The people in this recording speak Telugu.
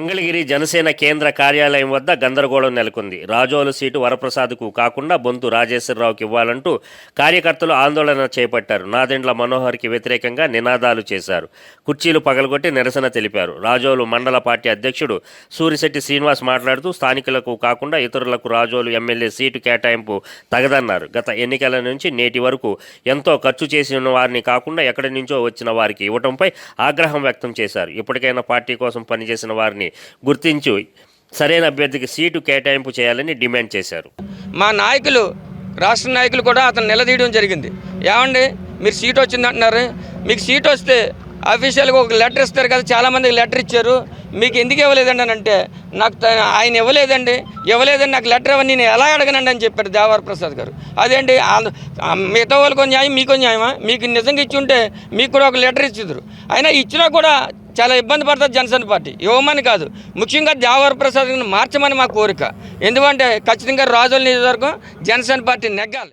మంగళగిరి జనసేన కేంద్ర కార్యాలయం వద్ద గందరగోళం నెలకొంది. రాజోలు సీటు వరప్రసాద్కు కాకుండా బొంతు రాజేశ్వరరావుకి ఇవ్వాలంటూ కార్యకర్తలు ఆందోళన చేపట్టారు. నాదెండ్ల మనోహర్కి వ్యతిరేకంగా నినాదాలు చేశారు. కుర్చీలు పగలగొట్టి నిరసన తెలిపారు. రాజోలు మండల పార్టీ అధ్యక్షుడు సూరిశెట్టి శ్రీనివాస్ మాట్లాడుతూ స్థానికులకు కాకుండా ఇతరులకు రాజోలు ఎమ్మెల్యే సీటు కేటాయింపు తగదన్నారు. గత ఎన్నికల నుంచి నేటి వరకు ఎంతో ఖర్చు చేసిన వారిని కాకుండా ఎక్కడి నుంచో వచ్చిన వారికి ఇవ్వటంపై ఆగ్రహం వ్యక్తం చేశారు. ఇప్పటికైనా పార్టీ కోసం పనిచేసిన వారిని గుర్తించి. సరైన అభ్యర్థికి సీటు కేటాయింపు చేయాలని డిమాండ్ చేశారు. మా నాయకులు రాష్ట్ర నాయకులు కూడా అతను నిలదీయడం జరిగింది. ఏమండి? మీరు సీట్ వచ్చిందంటున్నారు మీకు సీట్ వస్తే అఫీషియల్గా ఒక లెటర్ ఇస్తారు కదా చాలామందికి లెటర్ ఇచ్చారు. మీకు ఎందుకు ఇవ్వలేదండి అని అంటే నాకు ఆయన ఇవ్వలేదండి. ఇవ్వలేదండి నాకు లెటర్ ఇవ్వని నేను ఎలా అడగనండి అని చెప్పారు దేవర ప్రసాద్ గారు. అదేంటి? మిగతా వాళ్ళకు న్యాయం మీకు న్యాయమా? మీకు నిజంగా ఇచ్చి ఉంటే మీకు కూడా ఒక లెటర్ ఇచ్చిద్దరు. అయినా ఇచ్చినా కూడా చాలా ఇబ్బంది పడుతుంది జనసేన పార్టీ. ఇవ్వమని కాదు. ముఖ్యంగా దేవర ప్రసాద్ మార్చమని మా కోరిక. ఎందుకంటే ఖచ్చితంగా రాజుల నియోజకవర్గం జనసేన పార్టీ నెగ్గాలి.